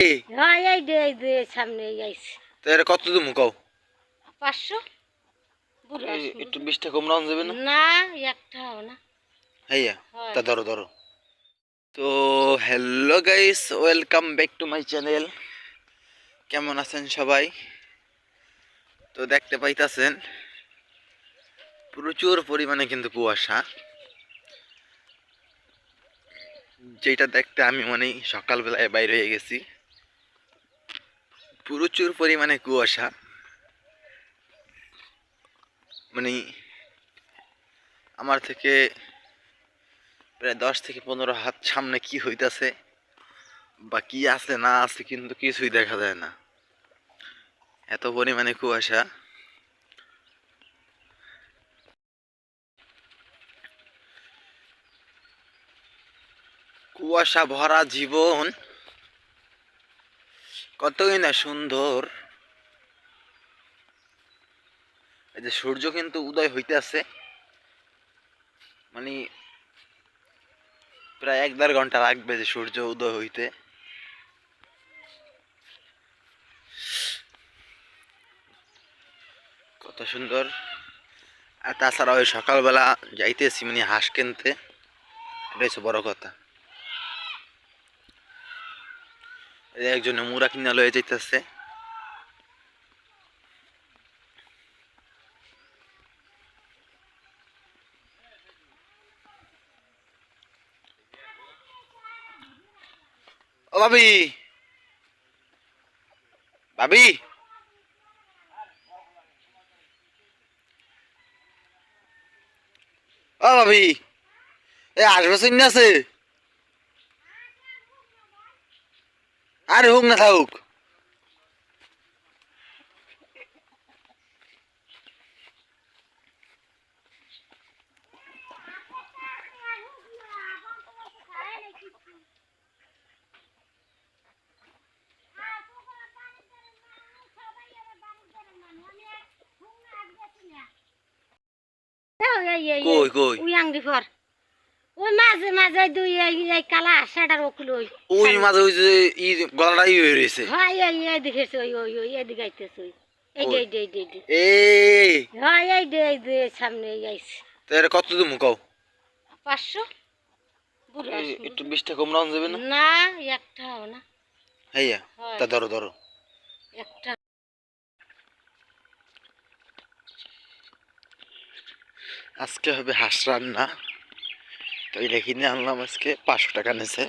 এ, হ্যাঁ এই দে এই দে সামনে আইছে। তো এটা কত দিন কও? পাঁচশো? বুড়ো এ, আসবে। কম রাউন্ড যাবে না? না একটা না। হ্যাঁ। তা ধরো ধরো। তো hello guys welcome back to my channel কেমন আছেন সবাই? তো দেখতে পাইতাছেন প্রচুর পরিমাণে কিন্তু কুয়াশা। যেটা দেখতে আমি মানে সকালবেলায় বাইরে হয়ে গেছি। প্রচুর পরিমাণে কুয়াশা। মানে আমার থেকে প্রায় দশ থেকে পনেরো হাত সামনে কি হইতাছে বা কি আছে না আছে কিন্তু কিছুই দেখা যায় না। এত পরিমাণে কুয়াশা। কুয়াশা ভরা জীবন কতই না সুন্দর। এই যে সূর্য কিন্তু উদয় হইতেছে মানে প্রায় এক দেড় ঘণ্টা লাগবে যে সূর্য উদয় হইতে। কত সুন্দর। আর তাছাড়া ওই সকালবেলা যাইতেছি মানে হাঁস কিনতে। এটাই বড় কথা এই যে একজনে মুড়া কিনা লয়ে যাইতেছে। ও ভাবি। ভাবি। ও ভাবি। এ আসবে শুনে আছে আরে হোক না থাকুক। কই কই? ওই আংটি ফর ওই মাঝে মাঝে দুই এই এই কালা সেটার ওকুল ওই ওই মাঝে ওই যে ই গলাটা ই হয়ে রয়েছে। হয় এই এই দেখেছে ওই ওই ওই এদিকে আইতেছে ওই। এই? এই দে এই দে, এই এই। হয় এই দে এই দে সামনে আইছে। তো এটা কত দিন কও পাঁচশো? বুড়ো এ, আসবে। একটু বিশটা কম রাউন্ড যাবে না? না একটা হবে না। হ্যাঁ। তা ধরো ধরো। একটা। আজকে হবে হাঁস রান্না। তো এটা কিনে আনলাম আজকে পাঁচশো টাকা নিছে